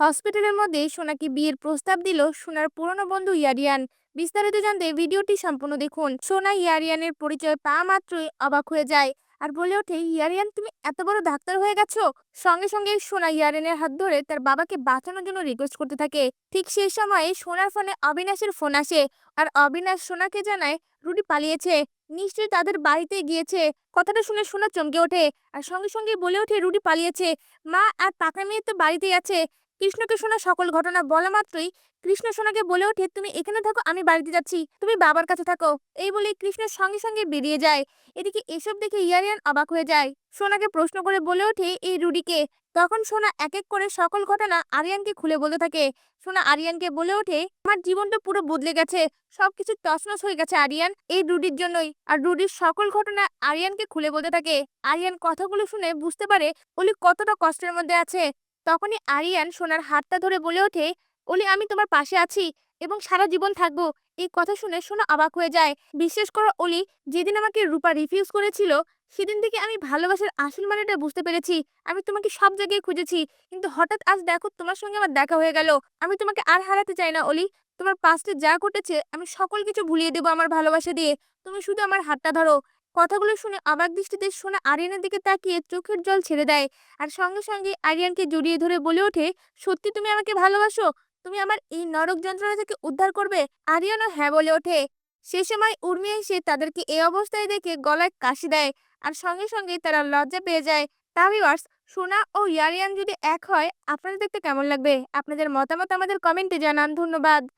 হসপিটালের মধ্যে সোনাকে বিয়ের প্রস্তাব দিল সোনার পুরনো বন্ধু ইয়ারিয়ান। বিস্তারিত জানতে ভিডিওটি সম্পূর্ণ দেখুন। সোনা ইয়ারিয়ানের পরিচয় পা মাত্রই অবাক হয়ে যায় আর বলে ওঠে, ইয়ারিয়ান, তুমি এত বড় ডাক্তার হয়ে গেছো? সঙ্গে সঙ্গে সোনা ইয়ারিয়ানের হাত ধরে তার বাবাকে বাঁচানোর জন্য রিকোয়েস্ট করতে থাকে। ঠিক সেই সময়ে সোনার ফোনে অবিনাশের ফোন আসে আর অবিনাশ সোনাকে জানায়, রুটি পালিয়েছে, নিশ্চয়ই তাদের বাড়িতে গিয়েছে। কথাটা শুনে সোনা চমকে ওঠে আর সঙ্গে সঙ্গে বলে ওঠে, রুটি পালিয়েছে। মা আর পাকা মেয়ে তো বাড়িতেই আছে। কৃষ্ণকে শোনা সকল ঘটনা বলা মাত্রই কৃষ্ণ সোনাকে বলে ওঠে, তুমি এখানে থাকো, আমি বাড়িতে যাচ্ছি। তুমি বাবার কাছে থাকো। এই বলে কৃষ্ণ সঙ্গে সঙ্গে বেরিয়ে যায়। এদিকে এসব দেখে ইয়ারিয়ান অবাক হয়ে যায়। সোনাকে প্রশ্ন করে বলে ওঠে, এই রুডিকে? তখন সোনা এক এক করে সকল ঘটনা আরিয়ানকে খুলে বলতে থাকে। সোনা আরিয়ানকে বলে ওঠে, আমার জীবনটা পুরো বদলে গেছে। সবকিছু তছনছ হয়ে গেছে আরিয়ান, এই রুডির জন্যই। আর রুডির সকল ঘটনা আরিয়ানকে খুলে বলতে থাকে। আরিয়ান কথাগুলো শুনে বুঝতে পারে, ওলি কতটা কষ্টের মধ্যে আছে। তখনই আরিয়ান সোনার হাতটা ধরে বলে ওঠে, ওলি, আমি তোমার পাশে আছি এবং সারা জীবন থাকব। এই কথা শুনে সোনা অবাক হয়ে যায়। বিশ্বাস করে অলি যেদিন আমাকে রূপা রিফিউজ করেছিল, সেদিন থেকে আমি ভালোবাসার আসল মানেটা বুঝতে পেরেছি। আমি তোমাকে সব জায়গায় খুঁজেছি, কিন্তু হঠাৎ আজ দেখো তোমার সঙ্গে আমার দেখা হয়ে গেল। আমি তোমাকে আর হারাতে চাই না অলি তোমার পাস্টে যা ঘটেছে, আমি সকল কিছু ভুলিয়ে দেবো আমার ভালোবাসা দিয়ে। তুমি শুধু আমার হাতটা ধরো। কথাগুলো শুনে অবাক দৃষ্টিতে সোনা আরিয়ানের দিকে তাকিয়ে চোখের জল ছেড়ে দেয়। আর সঙ্গে সঙ্গে আরিয়ানকে জড়িয়ে ধরে বলে ওঠে, সত্যি তুমি আমাকে ভালোবাসো? তুমি আমার এই নরক যন্ত্রণা থেকে উদ্ধার করবে? আরিয়ানও হ্যাঁ বলে ওঠে। সে সময় উর্মি এসে তাদেরকে এই অবস্থায় দেখে গলায় কাশি দেয় আর সঙ্গে সঙ্গে তারা লজ্জা পেয়ে যায়। তা ভিউয়ার্স, সোনা ও ইয়ারিয়ান যদি এক হয়, আপনাদের দেখতে কেমন লাগবে? আপনাদের মতামত আমাদের কমেন্টে জানান। ধন্যবাদ।